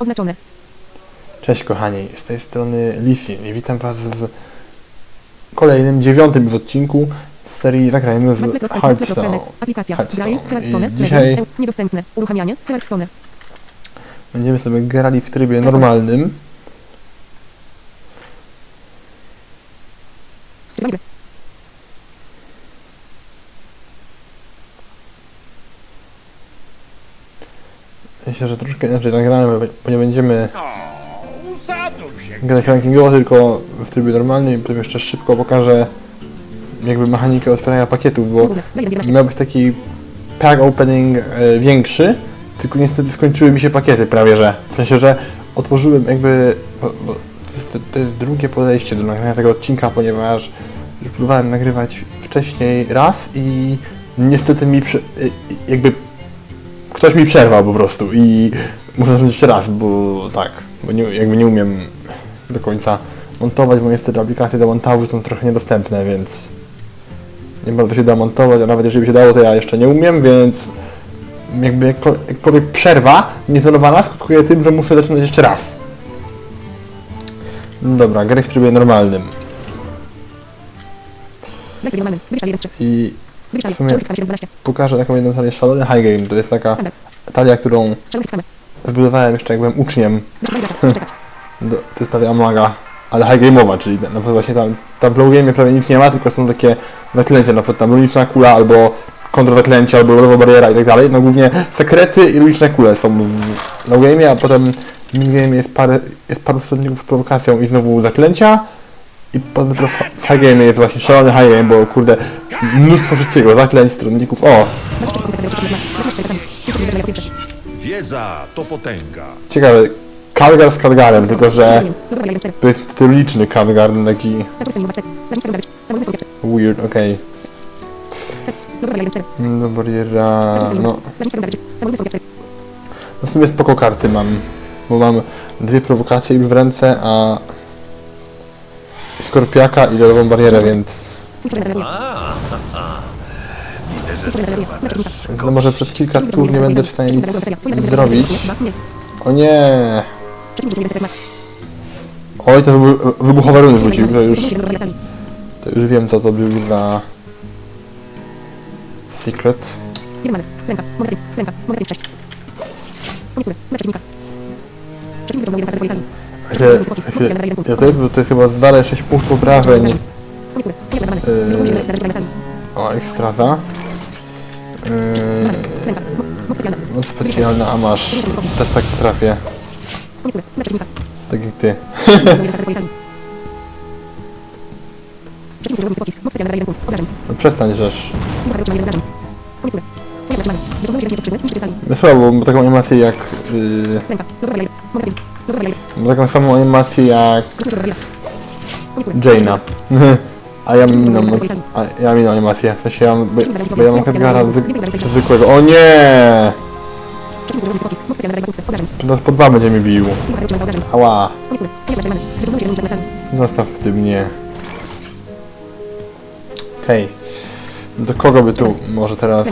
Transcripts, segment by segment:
Oznaczone. Cześć kochani, z tej strony Lisin i witam was w kolejnym, dziewiątym już odcinku z serii Zagrajmy w Hearthstone. Aplikacja. Hearthstone. Dzisiaj. Niedostępne. Uruchamianie. Hearthstone. będziemy sobie grali w trybie normalnym. Myślę, że troszkę inaczej nagramy, bo nie będziemy O, usaduj się. grać rankingowo, tylko w trybie normalnym i potem jeszcze szybko pokażę jakby mechanikę otwierania pakietów, bo Google. Dla 11. miał być taki pack opening e, większy, tylko niestety skończyły mi się pakiety prawie, że w sensie, że otworzyłem jakby, bo, bo to, jest, to jest drugie podejście do nagrania tego odcinka, ponieważ już próbowałem nagrywać wcześniej raz i niestety mi przy, e, jakby ktoś mi przerwał po prostu i muszę zacząć jeszcze raz, bo tak, bo nie, jakby nie umiem do końca montować, bo niestety aplikacje do montażu są trochę niedostępne, więc nie bardzo się da montować, a nawet jeżeli by się dało, to ja jeszcze nie umiem, więc jakby jakko- jakkolwiek przerwa nieplanowana skutkuje tym, że muszę zaczynać jeszcze raz. No Dobra, gry w trybie normalnym. Dla tryb normalny. Wybierz 1 3. I W sumie- Czołówka 712. pokażę taką jedną talię szalony high game. To jest taka talia, którą zbudowałem jeszcze jak byłem uczniem. Gracza. Czekać. Do, to jest talia Amaga, ale high game'owa, czyli na przykład właśnie tam, tam w low game prawie nic nie ma, tylko są takie zaklęcia, na przykład tam runiczna kula albo kontrzaklęcia, albo lodowa bariera i tak dalej. No głównie sekrety i runiczne kule są w low game, a potem w mid-game jest parę, jest paru stronników z prowokacją i znowu zaklęcia. I w high jest właśnie szalony high game, bo kurde, mnóstwo wszystkiego, zaklęć, stronników, o! Wiedza to potęga. Ciekawe, Kalgar z Kalgarem, tylko że to jest tyliczny Kalgar, taki weird, okej. No bariera, no, no w sumie spoko karty mam, bo mam dwie prowokacje już w ręce, a Skorpiaka i lodową barierę, więc więc no może przez kilka tur nie będę w stanie nic zrobić. O nie! Oj, to wy- wybuchowe runy rzucił, to już, to już wiem co to był za secret. Firmany. Ręka. Monety. Ręka. Monety 6. Koniec góry. Mecz przeciwnika. Przeciwnik wykonuje jeden atak Się, się, ja to, jest, bo to jest chyba zdale 6 punktów wrażeń. Talii. O, ekstraza. Yy. Moc specjalna. a masz. Też tak potrafię. Tak jak ty. No przestań talii. No słabo, bo taką animację jak... Yy, Ma taką samą animację jak. Jaina. A ja mam inną, a ja mam inną animację. W sensie ja mam, bo, bo ja mam Khadgara zwyk- zwykłego. O nie! Teraz po dwa będzie mi bił. Ała. Zostaw ty mnie. Okej. Do kogo by tu może teraz...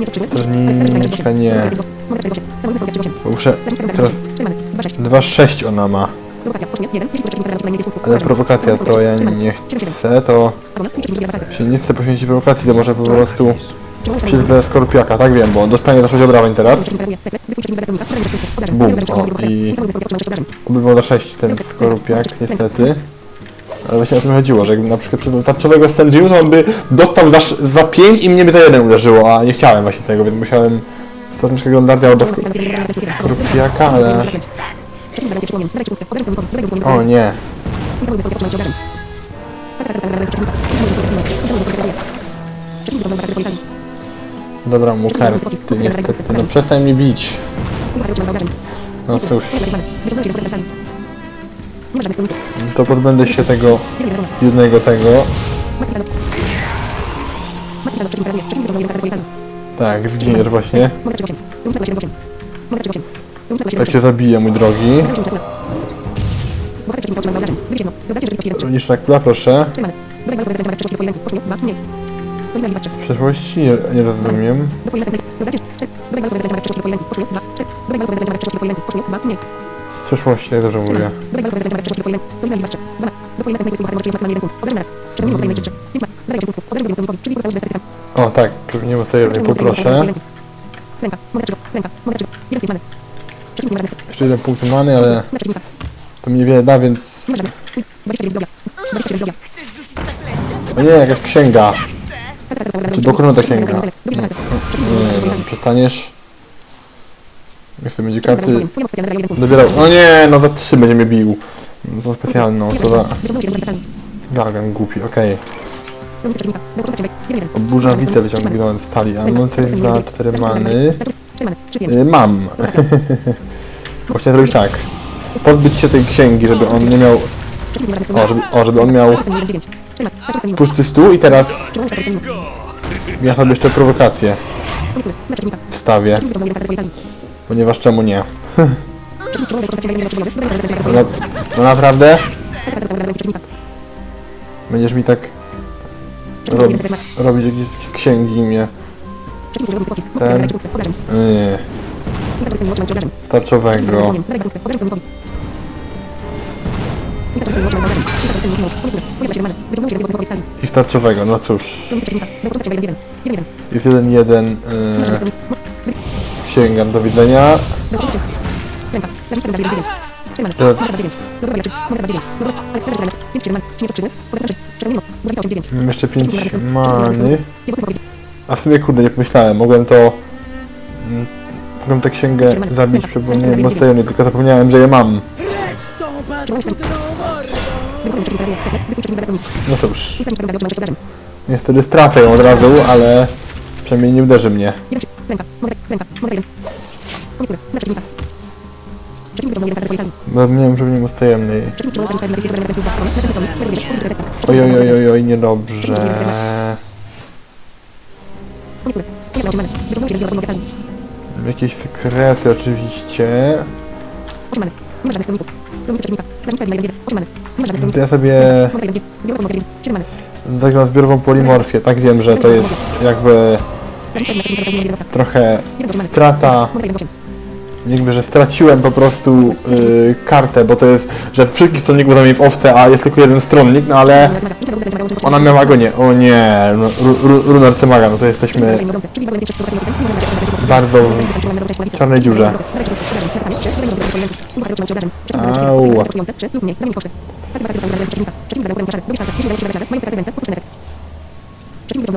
Na 8. Nie to skrzydły. Rniczka nie. Moneta 8. Cały wysoki 8. Bo muszę... Teraz Firmany. 2 6. 2-6 ona ma. Prowokacja. Pocznie. 1. Jeśli przeciwnika zada najmniej punktów. Ale prowokacja to ja nie chcę, to... Abona. I przeciwnik zada atak. Się nie chcę poświęcić prowokacji, to może po prostu... Przyzwę Skorpiaka, tak wiem, bo on dostanie za 6 obrażeń teraz. Bum. O, i- Niecały wysoki otrzymał 6 obrażeń. Obywał za 6 ten Skorpiak, niestety. Ale właśnie o tym chodziło, że jakby na przykład przy tarczowego stędził, to on by dostał za, za 5 i mnie by za 1 uderzyło, a nie chciałem właśnie tego, więc musiałem stronniczego Gondardia albo sk Skorpiaka, ale... O nie. Niecały wysoki otrzymał 6 obrażeń. Taka taka taka przeciwnika. Niecały wysoki otrzymał. Niecały wysoki reaguje. Przeciwnik wykonał atak wysokiej talii. Dobra, Muker, ty niestety, no przestań mi bić. No cóż, to pozbędę się tego jednego tego. Tak, zginiesz właśnie. Moneta 38. Rączka 7 Moneta 38. Rączka 7 Tak się zabije, mój drogi. Niż proszę. Innego dwa, trzy. W przeszłości nie, nie rozumiem. Przeszłości nie. Przeszłości, tak mówię. O tak, przypomnijmy sobie, poproszę. Many. Nie ma żadnych. Jeszcze jeden punkt mamy, ale to mi niewiele da, więc... Nie ma żadnych. Twój. 29 zdrowia. 29 zdrowia. O nie, jakaś księga. Czy dokonana ta księga? Nie Nie, no, przestaniesz. Chcę będzie karty. Dobierał. No nie, no za trzy będzie mnie bił. Za specjalną, to za... Wyciągnął. Gagan głupi, okej. Jeden. Oburza widzę wyciągnąłem z talii, a mocy jest za cztery many. Y, Mam. Chciałem zrobić tak. Pozbyć się tej księgi, żeby on nie miał... O, żeby, o, żeby on miał. Tak, pusty stół i teraz ja sobie jeszcze prowokację wstawię, Ponieważ czemu nie? No, no naprawdę? Będziesz mi tak rob, robić jakieś takie księgi mnie Ten. nie, tarczowego. I tarczowego, no cóż. Jest jeden, jeden, yy, sięgam do widzenia. Do końca. Ręka. Strażniczka numer 9. Tymane. To- Numer 9. Dobra, Jaczy. Numer 9. Dobra, ale strażnik Ręka. 5 4 man. Śmierć skrzydły. Poza 6. Przemienimo. Dobra, 8 9. Mam jeszcze pięć many. A w sumie kurde, nie pomyślałem, mogłem to... mm, Mogłem tę księgę zabić przypomnieniem Mostajony, tylko zapomniałem, że je mam. No cóż, Strażnik Ręka otrzymał 6 obrażeń. niestety stracę ją od razu, ale przynajmniej nie uderzy mnie. 1 3. Ręka. Mogę. Ręka. Mogę 1. Koniec tury. Na przeciwnika. Przeciwnik wyciągnął jeden kartę swojej talii. Zapomniałem, że w nim ustajemnej. Przeciwnik przywołał strażnika numer 1 na następnej stronie. Na następnej stronie. Lewy wyjdziesz. Oj, oj, oj, oj, oj, niedobrze. Koniec. Wyciągnął się. Jakieś sekrety oczywiście. 8 many. Nie ma żadnych stronników. Stronnik przeciwnika. Strażnika numer 1 8 many. Nie ma żadnych To stronników. ja sobie Numer 1. Zbiorowo numer 1. 7 many. zagram zbiorową polimorfię. Tak wiem, że to jest jakby Strażnika numer przeciwnika zakonnik 1 trochę 1 many. strata. Numer 1 8. Jakby, że straciłem po prostu y, kartę, bo to jest, że wszystkich stronników zamienię w owce, a jest tylko jeden stronnik, no ale ona miała go nie. O nie, no, ru, ru, runa arcymaga, no to jesteśmy bardzo w czarnej dziurze.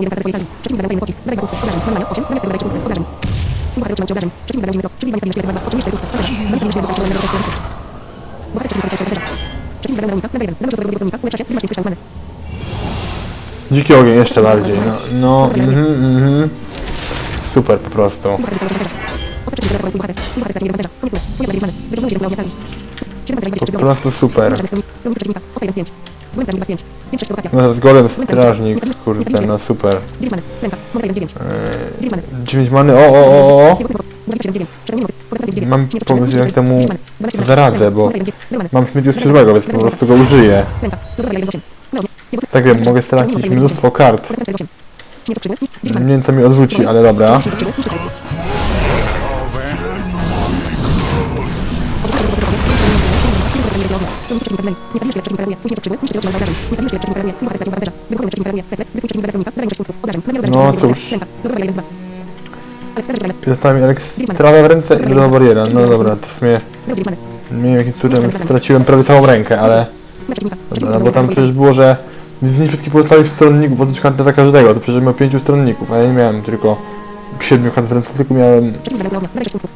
Au. Dziki ogień jeszcze bardziej, no, no, mhm, mhm. Super po prostu. Po prostu super. No jest golem strażnik, kurde, no super. 9 many, o, o, o, o. Mam pomysł jak temu zaradzę, bo mam śmierć skrzydłego, więc po prostu go użyję. Tak wiem, mogę stracić mnóstwo kart. Nie wiem co mi odrzuci, ale dobra. No cóż. Elekstrawa w ręce i do bariera. No dobra, to w sumie miałem jakimś cudem straciłem prawie całą rękę, ale... Dobra, no bo tam przecież było, że z nie wszystkich pozostałych stronników odrzuć kartę za każdego, to przecież miał pięciu stronników, a ja nie miałem tylko siedmiu kart w ręce, tylko miałem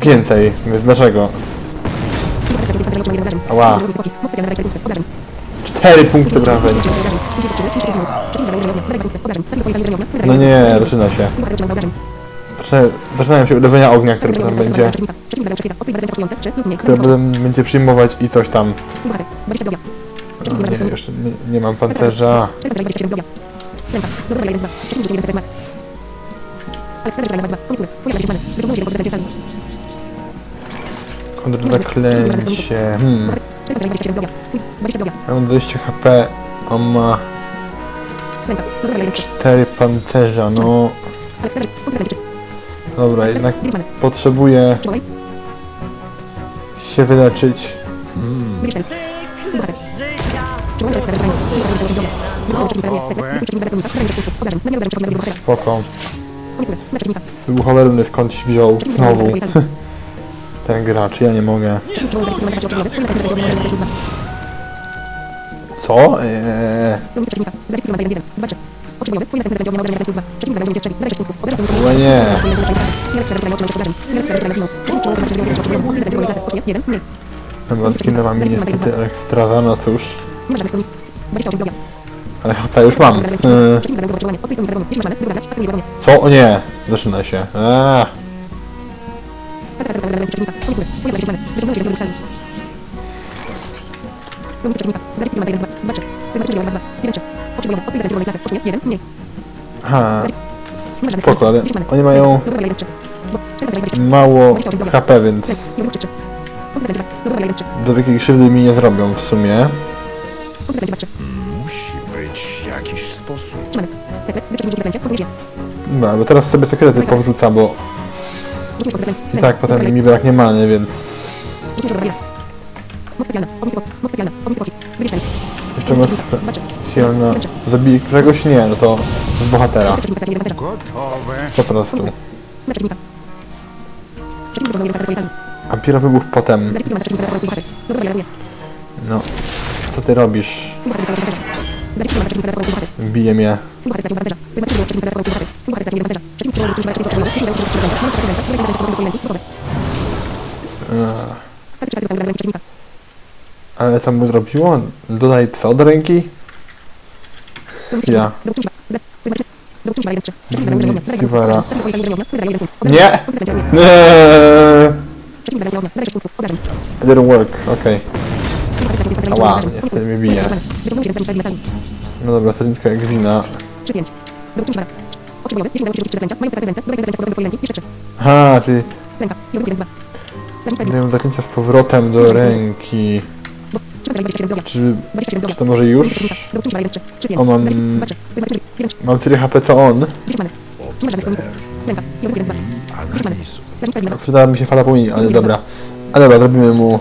więcej, więc dlaczego? Ała. Cztery punkty wrażeń. No nie, zaczyna się. Zaczyna, zaczynają się uderzenia ognia, które potem będzie, które potem będzie przyjmować i coś tam. Nie, jeszcze nie, nie mam pancerza. Kontrzaklęcie. Hmm. Mam 20 HP. On ma 4 pancerza. No dobra, jednak potrzebuję się wyleczyć. Bohatera. Spoko. Wybuchowe runy skądś wziął znowu. Ten gracz, ja nie mogę. Co? Eee, Stronnik przeciwnika. Zasadnik numer 1. 2, 3. Okrzykowy. Twój następny będzie obrony 1 2. Przeciwnik zasadnik będzie strzeli. Zadań punktów. Obrażeń punktów. Chyba nie. Mielec serwer otrzymał obrażeń. Mielec serwer otrzymał. Przeciwnik przywołuje zasadnik okrzykowy. Twój zasadnik klasy. Ocznie. 1. Mniej. Chyba zginęła mi niestety ekstraza, no cóż. Nie ma żadnych stronnik. 28 zdrowia. Ale HP już mam. Eee, co? O nie! Zaczyna się. Eee. Aha. Spoko, ale oni mają Dobra, 1 3. Bo czekaj, 20. mało HP, więc Lek. Nie mów 3. Odzyskać 2. Dobra, 1 3. do wielkiej krzywdy mi nie zrobią w sumie. Odzyskać 2 3. Musi być jakiś sposób. Dobra, bo teraz sobie sekrety powrzucam, bo. I tak potem mi braknie many, więc jeszcze moc specjalna. Zabili któregoś? Nie, no to z bohatera. Po prostu. Na przeciwnika. Przeciwnik wykonuje jeden swojej talii. A dopiero wybuch potem. No. Co ty robisz? Bije mnie. Gotowe. Tak. Ale co mu zrobiło? Dodaj co do ręki? Ja. Siwara. Nie! Nie. It didn't work, okej. Bohater Obrażeń. niestety mnie bije. No dobra, sadniczka Egzina. 3 5. Do uczciwa. Okrzykowy. Jeśli udało ci się rzucić zaklęcia, mając ręce, dodaj zaklęcia z powrotem do twojej ręki. Jeszcze 3. Aha, czyli Ręka. Jeden jeden dwa. Strażnik daję zaklęcia z powrotem do ręki. Bo trzeba dalej 27 zdrowia. Czy, 27 zdrowia. czy to może już? Do uczciwa 1 3. 3 5. O, mam- 2 3. Wyznaczyli. 1 3. Mam tyle HP co on. 10 mamy. Nie ma żadnych stronników. Ręka. Jeden jeden dwa. 10 mamy. Analizu. Strażnik Edwina. Przydałaby mi się fala płomieni, ale dobra. Ale dobra, zrobimy mu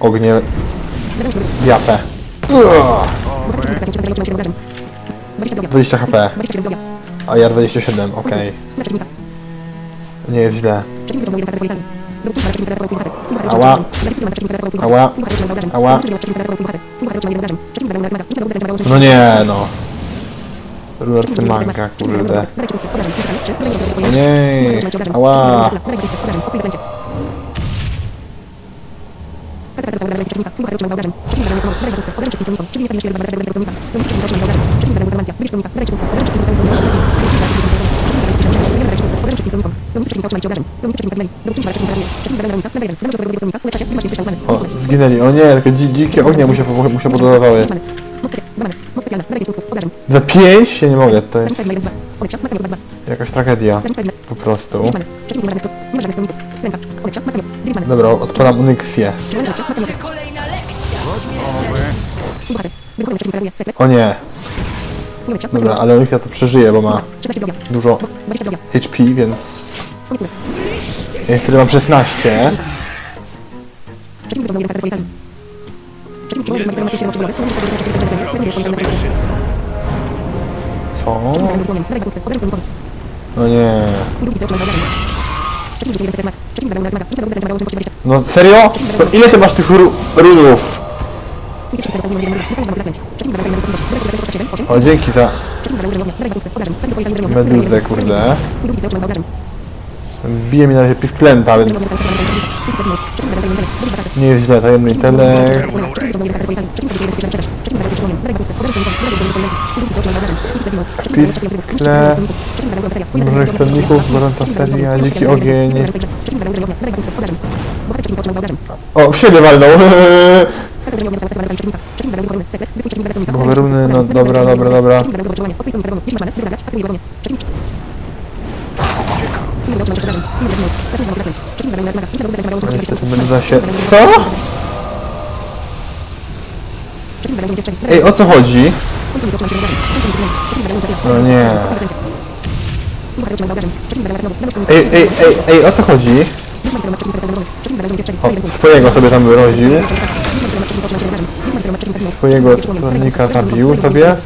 ognie. Japę. Bohater stracił 47 obrażeń. 20 zdrowia. 20 HP, 27 zdrowia. a ja 27, okej. Nie jest źle. Ała. Ała. Ała. No nie, no. Rulercy manga, kurde. Nie, ała. O, zginęli. O nie, takie dzi dzikie ognie mu się, mu się pododawały. Za 5? Ja nie mogę, to jest jakaś tragedia. Po prostu. Dobra, odpalam Onyxię. O nie. Dobra, ale Onyxia to przeżyje, bo ma dużo HP, więc... Ja wtedy mam 16. Co? No nie. No serio? To ile ty masz tych ru runów? O, dzięki za meduzę, kurde. Bije mi na razie pisklęta, więc nie jest źle. Tajemny intelekt. Piskle. Dużych sterników, gorąca seria, dziki ogień. O, w siebie walnął. Bogowe runy, no dobra, dobra, dobra. Co? Ej, o co chodzi? No nie. Ej, ej, ej, ej, o co chodzi? O, swojego sobie tam wyroził. Swojego stronnika zabił sobie.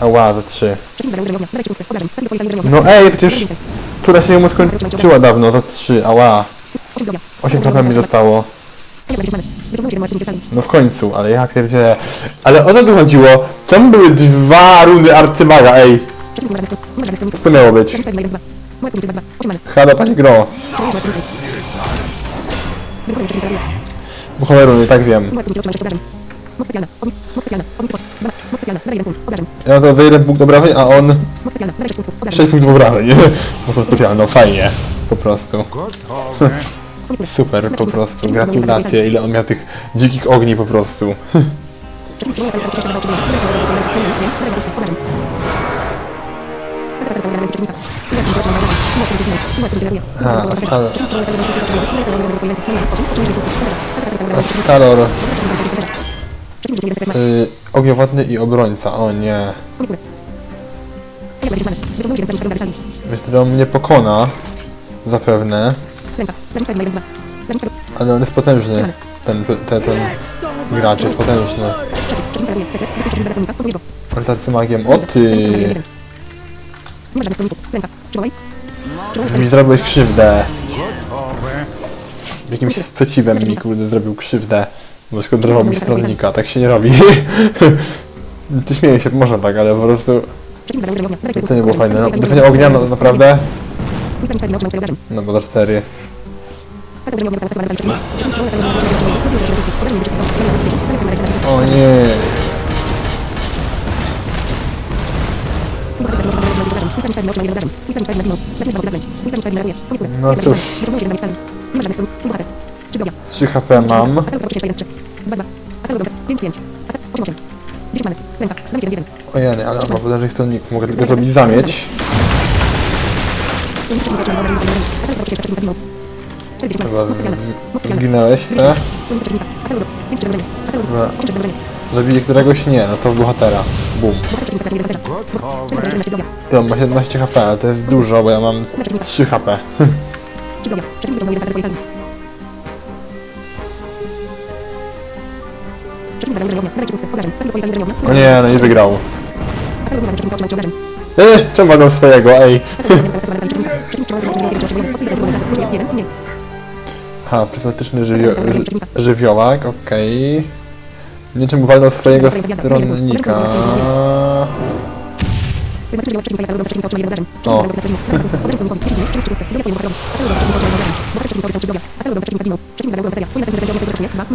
Ała, za trzy. No ej, przecież która się mu skończyła dawno, za trzy, ała. 8 HP mi zostało. No w końcu, ale ja pierdzielę. Ale o co tu chodziło? Czemu były dwa runy arcymaga, ej? Co to miało być? Halo, panie Gro. Bo choleru, nie tak wiem. Ja to za jeden punkt obrażeń, a on 6 punktów obrażeń. No to specjalnie, no fajnie. Po prostu. Gotowe. Super, po prostu. Gratulacje, ile on miał tych dzikich ogni po prostu. A, Astalor. Y, ogniowodny i obrońca, o nie. Że on mnie pokona. Zapewne. Ale on jest potężny. Ten, ten, ten gracz jest potężny. On tacy magiem. O ty! Mi zrobiłeś krzywdę. Jakimś sprzeciwem mi kurde zrobił krzywdę. Bo skontrolował mi stronnika. Tak się nie robi. Ty śmieję się, można tak, ale po prostu to nie było fajne. No, Dostanie ognia, no naprawdę. No bo za cztery. O nie. No cóż, 3 HP mam. Ojej, ale on ma potężnych stronników. Mogę tylko zrobić zamieć. Chyba z- zginęłeś, co? Zabili któregoś? Nie, no to bohatera. Bum. I on ma 17 HP, ale to jest dużo, bo ja mam 3 HP. Nie, no nie wygrał. Ej, czemu walą swojego, ej? Aha, pryzmatyczny żywio ży żywiołak, okej. Nie czemu walnął swojego stronnika.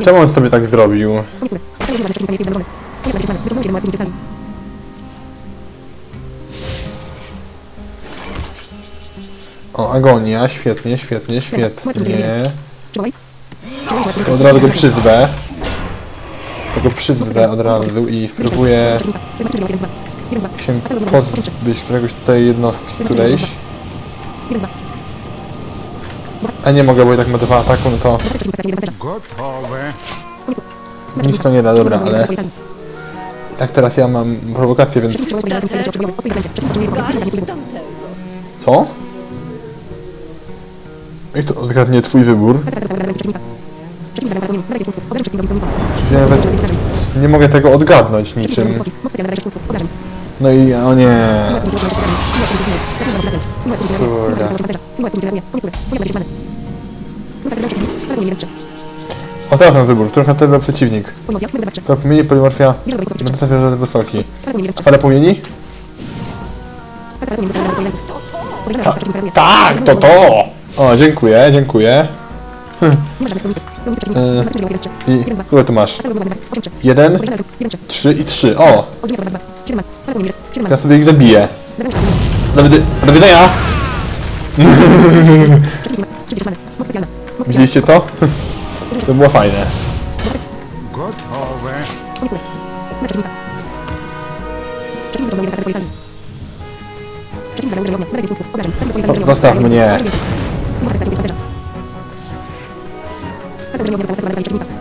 Czemu on sobie tak zrobił? O, agonia, świetnie, świetnie, świetnie. Od razu go przyzwę. To go przyzwę od razu i spróbuję się pozbyć któregoś tutaj jednostki którejś. A nie mogę, bo i tak ma dwa ataku, no to Gotowe. Nic to nie da, dobra, ale tak teraz ja mam prowokację, więc co? Jak to odgadnie twój wybór? Nawet nie mogę tego odgadnąć niczym. No i o nie. O teraz mam wybór, który charakter przeciwnik. To płomienie polimorfia medytacja wysoki. Fale płomieni? Tak, to to! O, dziękuję, dziękuję. I kogo tu masz? Jeden, trzy. i trzy. O, ja sobie ich zabiję. Do, do widzenia! Widzieliście to? To było fajne. Gotowe. O, zostaw mnie.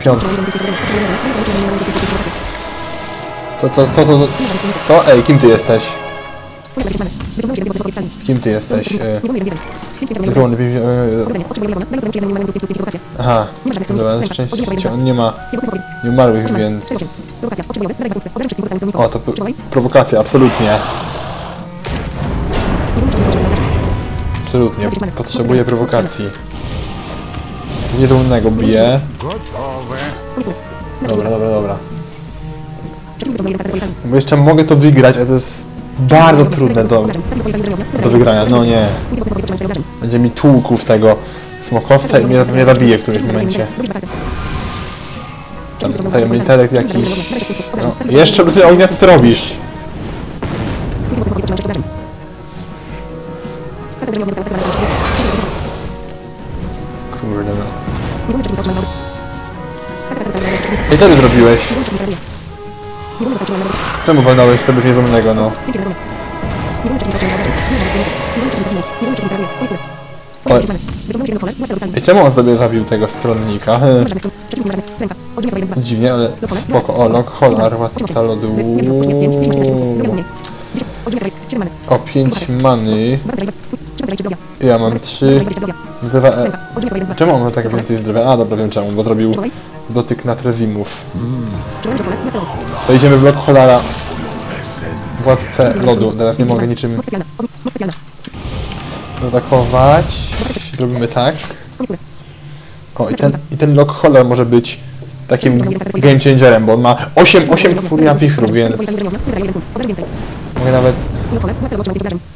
Piątka. Co, co, co, co? Ej, kim ty jesteś? Kim ty jesteś? Nie prowokację. Aha, Nie dobra, szczęście on nie ma. Nieumarłych, Trzymaj. więc... O, to prowokacja, absolutnie. Nie Absolutnie, potrzebuję prowokacji. Nierównego bije. Dobra, dobra, dobra. Bo jeszcze mogę to wygrać, ale to jest bardzo trudne do, do wygrania. No nie. Będzie mi tłukł w tego smokowca i mnie, mnie zabije w którymś momencie. Tam Tajemny intelekt jakiś. No, jeszcze ty ognia, co ty robisz? Kurde no. I co ty zrobiłeś? Czemu walnąłeś sobie już niezłomnego, no? Dostali. I czemu on sobie zabił tego stronnika? Dziwnie, ale spoko. O, long holar, łatwica lodu. O, 5 many. Ja mam 3. Dwa, e, czemu on ma tak więcej zdrowia? A, dobra, wiem czemu, bo zrobił dotyk natrezimów. To. Idziemy w blok holara. Władcę lodu. Teraz nie mogę niczym atakować. Zrobimy tak. O, i ten, i ten lock hollar może być takim game changerem, bo on ma 8, 8 furia wichru, więc mogę nawet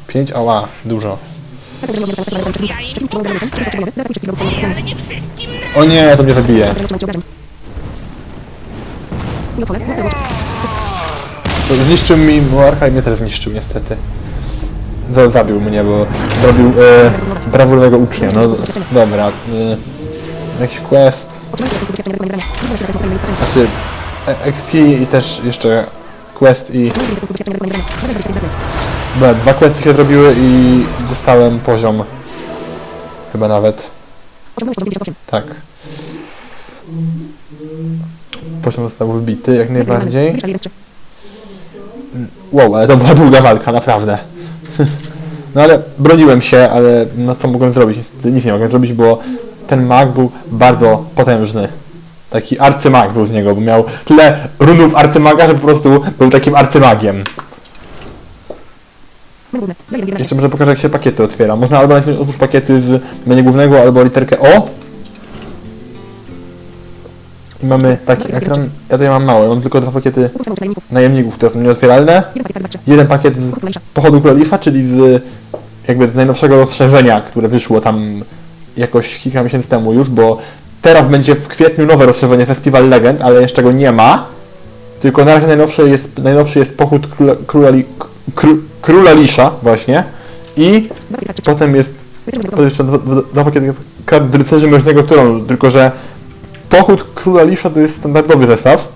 5, ała, dużo. O nie, to mnie zabije. To zniszczył mi Muarcha i mnie też zniszczył niestety. Zabił mnie, bo zrobił e, ucznia. No dobra. E, jakiś quest. Znaczy e, XP i też jeszcze quest i... Dobra, dwa questy się zrobiły i dostałem poziom. Chyba nawet. Tak. Poziom został wybity jak najbardziej. Wow, ale to była długa walka, naprawdę. No ale broniłem się, ale no co mogłem zrobić? Nic nie mogłem zrobić, bo ten mag był bardzo potężny. Taki arcymag był z niego, bo miał tyle runów arcymaga, że po prostu był takim arcymagiem. Jeszcze może pokażę jak się pakiety otwiera. Można albo nacisnąć otwórz pakiety z menu głównego, albo literkę O. I mamy taki ekran. Ja tutaj mam mało, mam tylko dwa pakiety najemników, które są nieotwieralne. Jeden pakiet z pochodu Królestwa, czyli z jakby z najnowszego rozszerzenia, które wyszło tam jakoś kilka miesięcy temu już, bo teraz będzie w kwietniu nowe rozszerzenie Festival Legend, ale jeszcze go nie ma. Tylko na razie najnowszy jest, najnowszy jest pochód króla, króla, Kró, króla Lisza właśnie i potem jest to jeszcze dwa, pakiety kart rycerzy mroźnego tronu, tylko że pochód króla Lisza to jest standardowy zestaw,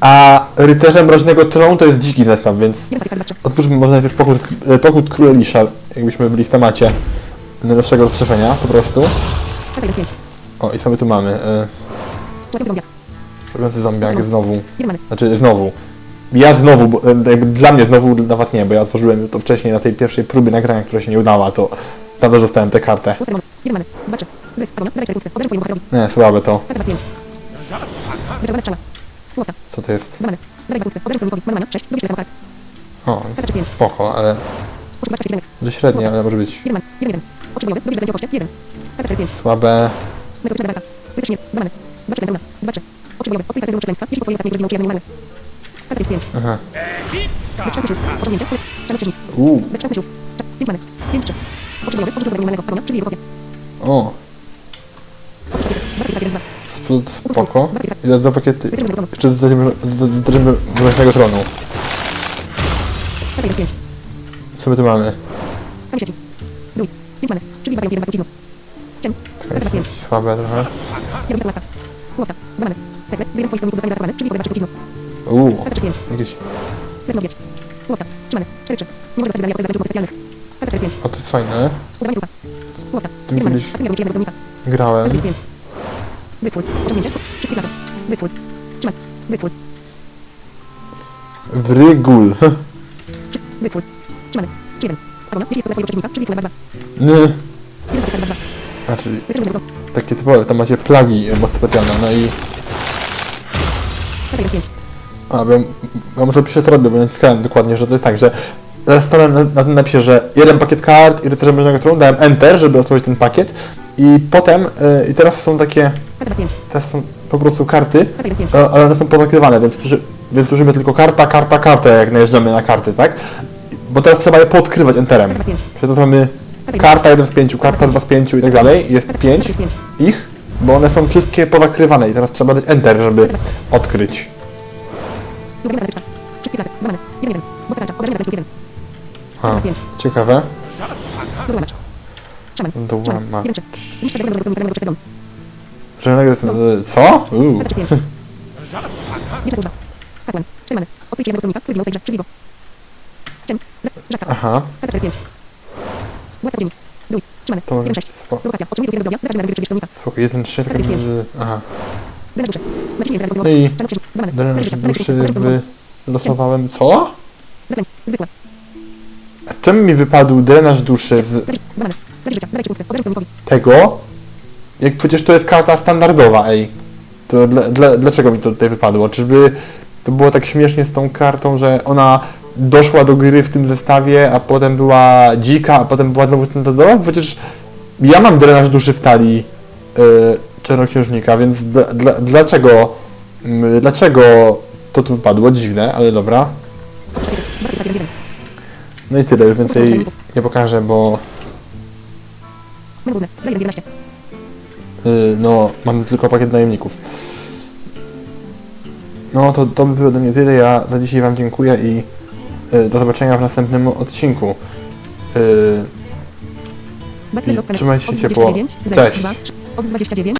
a rycerze mroźnego tronu to jest dziki zestaw, więc otwórzmy może najpierw pochód, pochód króla Lisza, jakbyśmy byli w temacie najnowszego rozszerzenia po prostu. O i co my tu mamy? E, Robiący zombiak znowu. Znaczy znowu. Ja znowu, bo, jakby dla mnie znowu, dla was nie, bo ja otworzyłem to wcześniej na tej pierwszej próbie nagrania, która się nie udała, to tam też dostałem tę kartę. Nie, słabe to. Co to jest? O, spoko, ale... Że średnie, ale może być. Słabe. Aha. Uuu, o, sp- spoko. I za dwa pakiety. Jeszcze zdarzymy mroźnego tronu. Co my tu mamy? Okej, słabe trochę. Uuu, jakieś... O, to jest fajne. Tym kiedyś grałem. Wypój. Osiągnięcie. Wszystkie razem. Wypój. Trzymaj. Wypój. Wrygul. Wytwór. Trzymamy. 1. Pagona. Jeśli jest to dla twojego przeciwnika, czyli twoja 2. Nie. 1 2 2. Znaczy, Wytwór takie typowe, tam macie plagi e, moc specjalne, no i... Taka jest 5. A, bo ja, muszę opisać co robię, bo nie naciskałem dokładnie, że to jest tak, że na, na tym napisie, że jeden pakiet kart i rycerza mroźnego tronu, dałem Enter, żeby otworzyć ten pakiet i potem, e, i teraz są takie, Taka jest 5. teraz są po prostu karty, Taka jest 5. ale one są pozakrywane, więc, uży- więc użyjemy tylko karta, karta, karta, jak najeżdżamy na karty, tak? Bo teraz trzeba je podkrywać Enterem. Taka jest 5. Czyli to mamy karta 1 z 5, karta 2 z 5 i tak dalej, jest 5 jest pięć. ich, bo one są wszystkie pozakrywane i teraz trzeba dać Enter, żeby odkryć. Spróbujemy zagrać Wszystkie klasy. 2 mamy. 1 1. Boska tarcza. Zagrać plus 1. A, Taka jest 5. ciekawe. Dołamacz. Szaman. Dołamacz. Szaman. 1 3. Niszcz tego wroga do tego dom. Że nagle to- Co? Uuu. Taka jest 5. Wieczna służba. Kapłan. 4 mamy. Odkryć jednego stronnika, który zginął w tej grze. Przybij go. Ciem. Rzadka. Aha, Taka jest 5. Władca ziemi. Druid. Trzymany. to może 1 być 6. spoko. Prowokacja. Otrzymuje do zdrowia. Zagramy na wygry stronnika. Spoko, 1, 3, tak Taka jest jakby... Aha. I Czarno krzyżu. 2 mamy. drenaż Zagraj duszy życia. Zagraj życia. wylosowałem... Co? Czemu mi wypadł drenaż duszy z Zagraj. 2 mamy. Zagraj życia. Zagraj punkty. Oddaj stronikowi. tego? Jak przecież to jest karta standardowa, ej. To dla, dla, dlaczego mi to tutaj wypadło? Czyżby to było tak śmiesznie z tą kartą, że ona doszła do gry w tym zestawie, a potem była dzika, a potem była znowu standardowa? Przecież ja mam drenaż duszy w talii yy, czarnoksiężnika, więc dla, dla, dlaczego, mm, dlaczego to tu wypadło? Dziwne, ale dobra. Dwa pakiety. 1 1. No i tyle, już więcej nie pokażę, bo Mamy główne. Dla 1 11. Yy, no, mamy tylko pakiet najemników. No, to, to by było ode mnie tyle. Ja za dzisiaj Wam dziękuję i yy, do zobaczenia w następnym odcinku. Yy, I trzymajcie od ciepło. 29, Cześć. 02, Od 29.